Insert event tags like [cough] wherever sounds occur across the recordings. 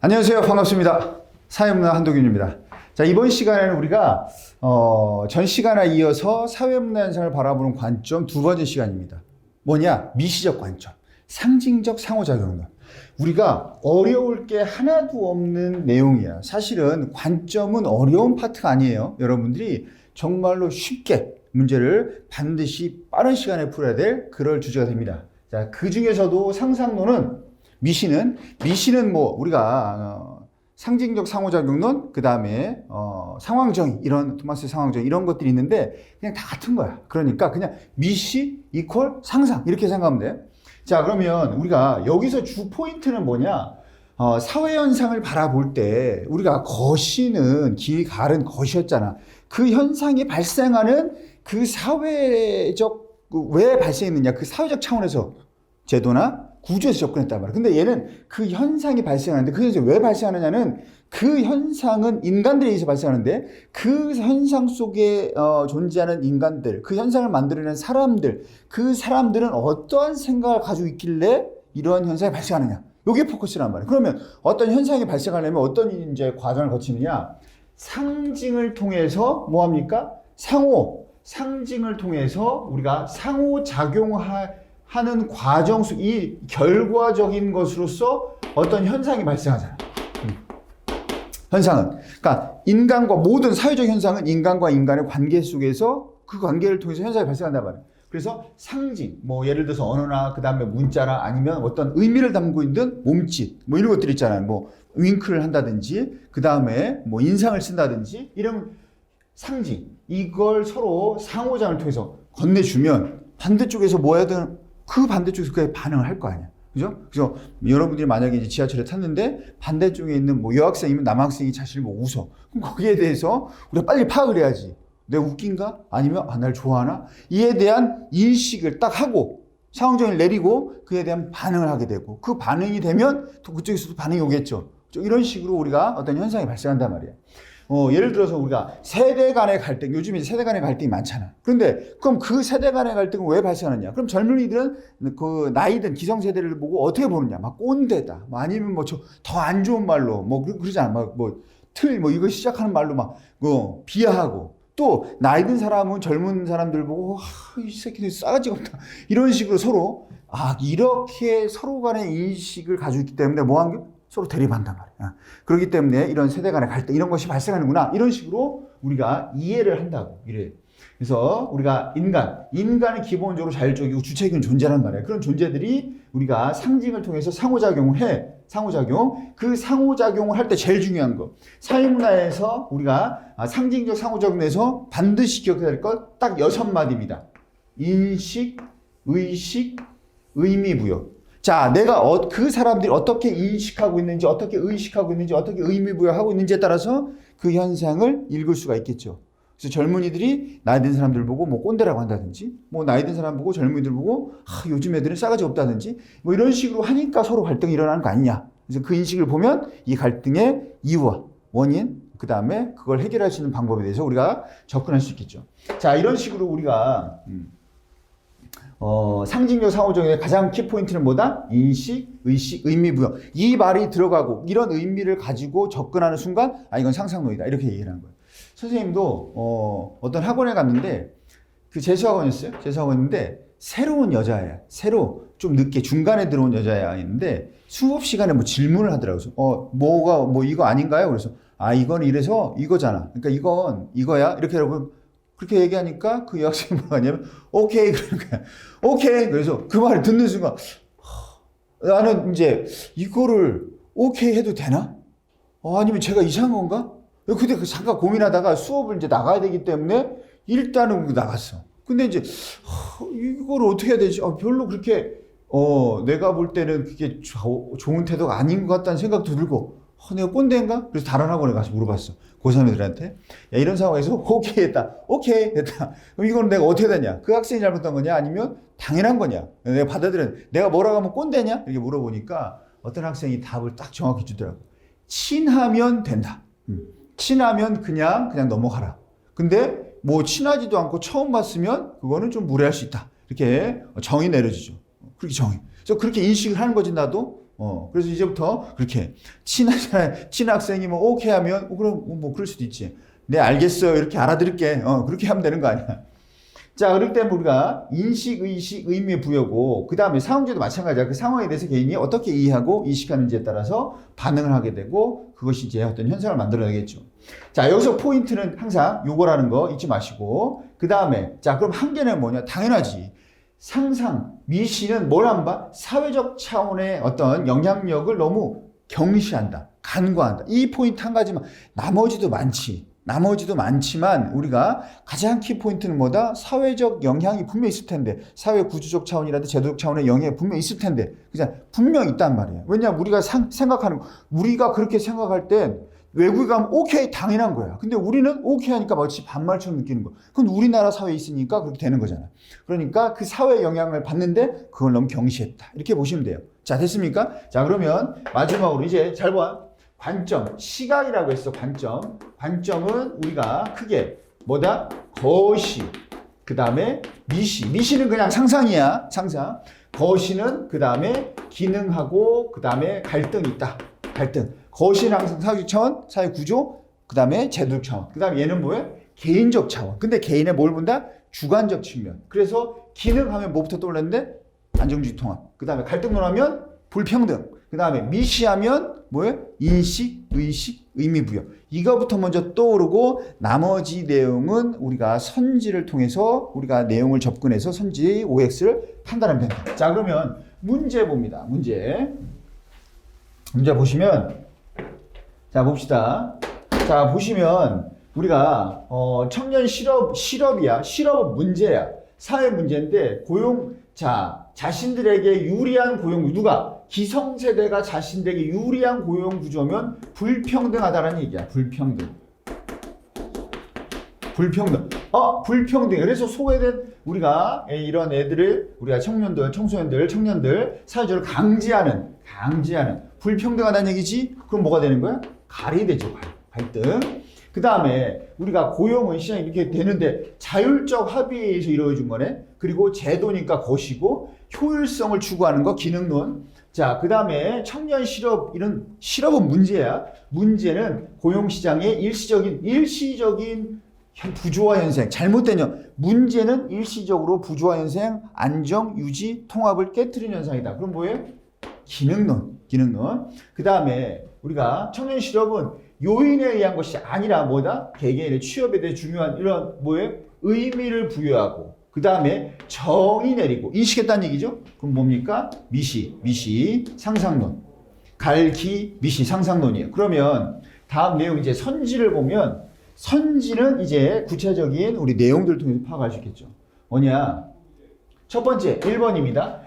안녕하세요. 반갑습니다. 사회문화 한도균입니다. 자, 이번 시간에는 우리가 어, 전 시간에 이어서 사회문화 현상을 바라보는 관점 두 번째 시간입니다. 뭐냐? 미시적 관점. 상징적 상호작용론. 우리가 어려울 게 하나도 없는 내용이야. 사실은 관점은 어려운 파트가 아니에요. 여러분들이 정말로 쉽게 문제를 반드시 빠른 시간에 풀어야 될 그럴 주제가 됩니다. 자, 그 중에서도 상상론은 미시는 미시는 뭐 우리가 어, 상징적 상호작용론 그 다음에 어, 상황정의 이런 토마스 상황정의 이런 것들이 있는데 그냥 다 같은 거야. 그러니까 그냥 미시 이퀄 상상 이렇게 생각하면 돼. 자 그러면 우리가 여기서 주 포인트는 뭐냐? 어, 사회 현상을 바라볼 때 우리가 거시는 길 가른 것이었잖아. 그 현상이 발생하는 그 사회적 그왜 발생했느냐? 그 사회적 차원에서 제도나 구조에서 접근했단 말이야. 근데 얘는 그 현상이 발생하는데 그 현상이 왜 발생하느냐는 그 현상은 인간들에 의해서 발생하는데 그 현상 속에 어, 존재하는 인간들, 그 현상을 만들어낸 사람들, 그 사람들은 어떠한 생각을 가지고 있길래 이러한 현상이 발생하느냐. 요게 포커스란 말이야. 그러면 어떤 현상이 발생하려면 어떤 이제 과정을 거치느냐. 상징을 통해서 뭐 합니까? 상호, 상징을 통해서 우리가 상호작용 하는 과정 속, 이 결과적인 것으로서 어떤 현상이 발생하잖아. 음. 현상은. 그러니까 인간과 모든 사회적 현상은 인간과 인간의 관계 속에서 그 관계를 통해서 현상이 발생한단 말이야. 그래서 상징, 뭐 예를 들어서 언어나 그 다음에 문자나 아니면 어떤 의미를 담고 있는 몸짓, 뭐 이런 것들 있잖아요. 뭐 윙크를 한다든지, 그 다음에 뭐 인상을 쓴다든지 이런 상징 이걸 서로 상호작용을 통해서 건네주면 반대쪽에서 뭐 해야 되는 그 반대쪽에서 그게 반응을 할 거 아니야. 그죠? 그래서 여러분들이 만약에 이제 지하철에 탔는데 반대쪽에 있는 뭐 여학생이면 남학생이 자신을 뭐 웃어. 그럼 거기에 대해서 우리가 빨리 파악을 해야지. 내가 웃긴가? 아니면 아, 날 좋아하나? 이에 대한 인식을 딱 하고 상황정을 내리고 그에 대한 반응을 하게 되고 그 반응이 되면 또 그쪽에서도 반응이 오겠죠. 이런 식으로 우리가 어떤 현상이 발생한단 말이야. 어, 예를 들어서 우리가 세대 간의 갈등, 요즘에 세대 간의 갈등이 많잖아. 그런데 그럼 그 세대 간의 갈등은 왜 발생하느냐? 그럼 젊은이들은 그 나이든 기성세대를 보고 어떻게 보느냐? 막 꼰대다. 뭐 아니면 뭐더안 좋은 말로 뭐 그- 그러잖아. 막 뭐 틀, 뭐 이거 시작하는 말로 막, 뭐, 비하하고. 또, 나이 든 사람은 젊은 사람들 보고, 아, 이 새끼들 싸가지가 없다. 이런 식으로 서로, 아, 이렇게 서로 간의 인식을 가지고 있기 때문에 뭐한 게? 서로 대립한단 말이야. 그렇기 때문에 이런 세대 간의 갈등, 이런 것이 발생하는구나. 이런 식으로 우리가 이해를 한다고. 이래. 그래서 우리가 인간, 인간은 기본적으로 자율적이고 주체적인 존재란 말이에요. 그런 존재들이 우리가 상징을 통해서 상호작용을 해. 상호작용. 그 상호작용을 할 때 제일 중요한 거. 사회문화에서 우리가 아, 상징적 상호작용에서 반드시 기억해야 될 것 딱 여섯 마디입니다. 인식, 의식, 의미 부여. 자, 내가 어, 그 사람들이 어떻게 인식하고 있는지, 어떻게 의식하고 있는지, 어떻게 의미부여하고 있는지에 따라서 그 현상을 읽을 수가 있겠죠. 그래서 젊은이들이 나이 든 사람들 보고 뭐 꼰대라고 한다든지, 뭐 나이 든 사람 보고 젊은이들 보고 아, 요즘 애들은 싸가지 없다든지, 뭐 이런 식으로 하니까 서로 갈등이 일어나는 거 아니냐. 그래서 그 인식을 보면 이 갈등의 이유와 원인, 그 다음에 그걸 해결할 수 있는 방법에 대해서 우리가 접근할 수 있겠죠. 자, 이런 식으로 우리가 음, 어, 상징적 상호적의 가장 키포인트는 뭐다? 인식, 의식, 의미 부여. 이 말이 들어가고 이런 의미를 가지고 접근하는 순간 아 이건 상상론이다 이렇게 얘기를 하는 거예요. 선생님도 어, 어떤 학원에 갔는데 그 재수학원이었어요. 재수학원인데 새로운 여자야. 새로 좀 늦게 중간에 들어온 여자야였는데 수업 시간에 뭐 질문을 하더라고요. 어 뭐가 뭐 이거 아닌가요? 그래서 아 이건 이래서 이거잖아. 그러니까 이건 이거야. 이렇게 여러분 그렇게 얘기하니까 그 여학생이 뭐가 하냐면 오케이 거야. 오케이. 그래서 그 말을 듣는 순간 하, 나는 이제 이거를 오케이 해도 되나? 어, 아니면 제가 이상한 건가? 근데 그 잠깐 고민하다가 수업을 이제 나가야 되기 때문에 일단은 나갔어. 근데 이제 하, 이걸 어떻게 해야 되지? 아, 별로 그렇게 어 내가 볼 때는 그게 조- 좋은 태도가 아닌 것 같다는 생각도 들고 어, 내가 꼰대인가? 그래서 다른 학원에 가서 물어봤어. 고3 애들한테. 야, 이런 상황에서 [laughs] 오케이 했다. 오케이 했다. 그럼 이건 내가 어떻게 되냐? 그 학생이 잘못한 거냐? 아니면 당연한 거냐? 내가 받아들였 내가 뭐라고 하면 꼰대냐? 이렇게 물어보니까 어떤 학생이 답을 딱 정확히 주더라고. 친하면 된다. 음. 친하면 그냥 그냥 넘어가라. 근데 뭐 친하지도 않고 처음 봤으면 그거는 좀 무례할 수 있다. 이렇게 정의 내려지죠. 그렇게 정해. 그래서 그렇게 인식을 하는 거지 나도. 어, 그래서 이제부터 그렇게 친한 친학생이 뭐 오케이 하면 어, 그럼 뭐 그럴 수도 있지. 네 알겠어요 이렇게 알아들을게. 어 그렇게 하면 되는 거 아니야. [laughs] 자, 그렇기 때문에 우리가 인식, 의식, 의미 부여고, 그 다음에 상황제도 마찬가지야. 그 상황에 대해서 개인이 어떻게 이해하고 이식하는지에 따라서 반응을 하게 되고, 그것이 이제 어떤 현상을 만들어내겠죠. 자, 여기서 포인트는 항상 요거라는 거 잊지 마시고, 그 다음에, 자, 그럼 한계는 뭐냐? 당연하지. 상상, 미시는 뭘안 봐? 사회적 차원의 어떤 영향력을 너무 경시한다. 간과한다. 이 포인트 한 가지만, 나머지도 많지. 나머지도 많지만 우리가 가장 키 포인트는 뭐다? 사회적 영향이 분명히 있을 텐데 사회 구조적 차원이라든지 제도적 차원의 영향이 분명히 있을 텐데 그냥 분명히 있단 말이에요. 왜냐하면 우리가 상, 생각하는 거, 우리가 그렇게 생각할 땐 외국에 가면 오케이 당연한 거야. 근데 우리는 오케이 하니까 마치 반말처럼 느끼는 거. 그건 우리나라 사회에 있으니까 그렇게 되는 거잖아. 그러니까 그 사회 영향을 받는데 그걸 너무 경시했다. 이렇게 보시면 돼요. 자 됐습니까? 자 그러면 마지막으로 이제 잘 봐. 관점, 시각이라고 했어, 관점. 관점은 우리가 크게 뭐다? 거시, 그 다음에 미시. 미시는 그냥 상상이야, 상상. 거시는 그 다음에 기능하고 그 다음에 갈등이 있다. 갈등. 거시는 항상 사회적 차원, 사회 구조, 그 다음에 제도적 차원. 그 다음에 얘는 뭐예요? 개인적 차원. 근데 개인의 뭘 본다? 주관적 측면. 그래서 기능하면 뭐부터 떠올랐는데? 안정주의 통합. 그 다음에 갈등론 하면 불평등. 그 다음에 미시하면 뭐예요? 인식, 의식, 의미부여. 이거부터 먼저 떠오르고 나머지 내용은 우리가 선지를 통해서 우리가 내용을 접근해서 선지 OX를 판단하면 된다. 자 그러면 문제 봅니다. 문제. 문제 보시면 자 봅시다. 자 보시면 우리가 어, 청년 실업 실업이야. 실업 문제야. 사회 문제인데 고용 자 자신들에게 유리한 고용 누가 기성세대가 자신들에게 유리한 고용 구조면 불평등하다는 얘기야. 불평등. 불평등. 어, 불평등. 그래서 소외된 우리가 이런 애들을 우리가 청년들, 청소년들, 청년들 사회적으로 강제하는 강제하는 불평등하다는 얘기지. 그럼 뭐가 되는 거야? 갈이 되죠. 갈. 갈등. 그 다음에 우리가 고용은 시장이 이렇게 되는데 자율적 합의에 의해서 이루어진 거네. 그리고 제도니까 것이고 효율성을 추구하는 거 기능론. 자, 그 다음에 청년 실업, 이런 실업은 문제야. 문제는 고용시장의 일시적인, 일시적인 현- 부조화 현상, 잘못된 현, 문제는 일시적으로 부조화 현상, 안정, 유지, 통합을 깨뜨리는 현상이다. 그럼 뭐예요? 기능론, 기능론. 그 다음에 우리가 청년 실업은 요인에 의한 것이 아니라 뭐다? 개개인의 취업에 대해 중요한 이런 뭐예요? 의미를 부여하고 그 다음에 정의 내리고 인식했다는 얘기죠. 그럼 뭡니까? 미시, 미시, 상상론. 갈기, 미시, 상상론이에요. 그러면 다음 내용 이제 선지를 보면 선지는 이제 구체적인 우리 내용들을 통해서 파악할 수 있겠죠. 뭐냐? 첫 번째, 1번입니다.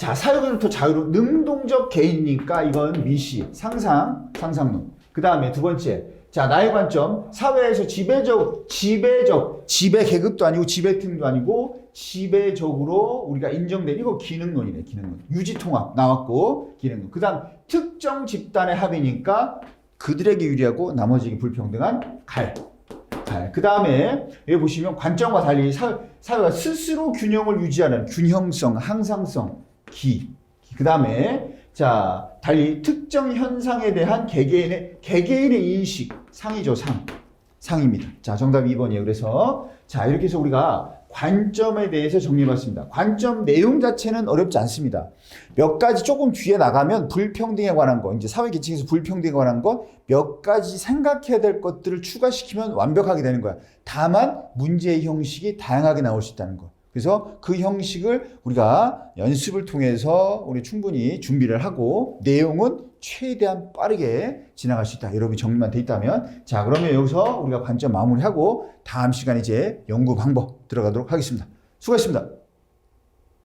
자, 사유로부터 자유로 능동적 개인이니까 이건 미시, 상상, 상상론. 그 다음에 두 번째, 자, 나의 관점. 사회에서 지배적, 지배적, 지배 계급도 아니고 지배팀도 아니고 지배적으로 우리가 인정된 이거 기능론이네, 기능론. 유지통합 나왔고, 기능론. 그 다음, 특정 집단의 합의니까 그들에게 유리하고 나머지에게 불평등한 갈. 갈. 그 다음에 여기 보시면 관점과 달리 사, 사회가 스스로 균형을 유지하는 균형성, 항상성, 기. 그 다음에 자 달리 특정 현상에 대한 개개인의 개개인의 인식 상이죠 상 상입니다. 자 정답 2번이에요. 그래서 자 이렇게 해서 우리가 관점에 대해서 정리해봤습니다. 관점 내용 자체는 어렵지 않습니다. 몇 가지 조금 뒤에 나가면 불평등에 관한 거, 이제 사회 계층에서 불평등에 관한 것몇 가지 생각해야 될 것들을 추가시키면 완벽하게 되는 거야. 다만 문제의 형식이 다양하게 나올 수 있다는 거. 그래서 그 형식을 우리가 연습을 통해서 우리 충분히 준비를 하고 내용은 최대한 빠르게 지나갈 수 있다. 여러분이 정리만 돼 있다면 자 그러면 여기서 우리가 관점 마무리하고 다음 시간 이제 연구 방법 들어가도록 하겠습니다. 수고하셨습니다.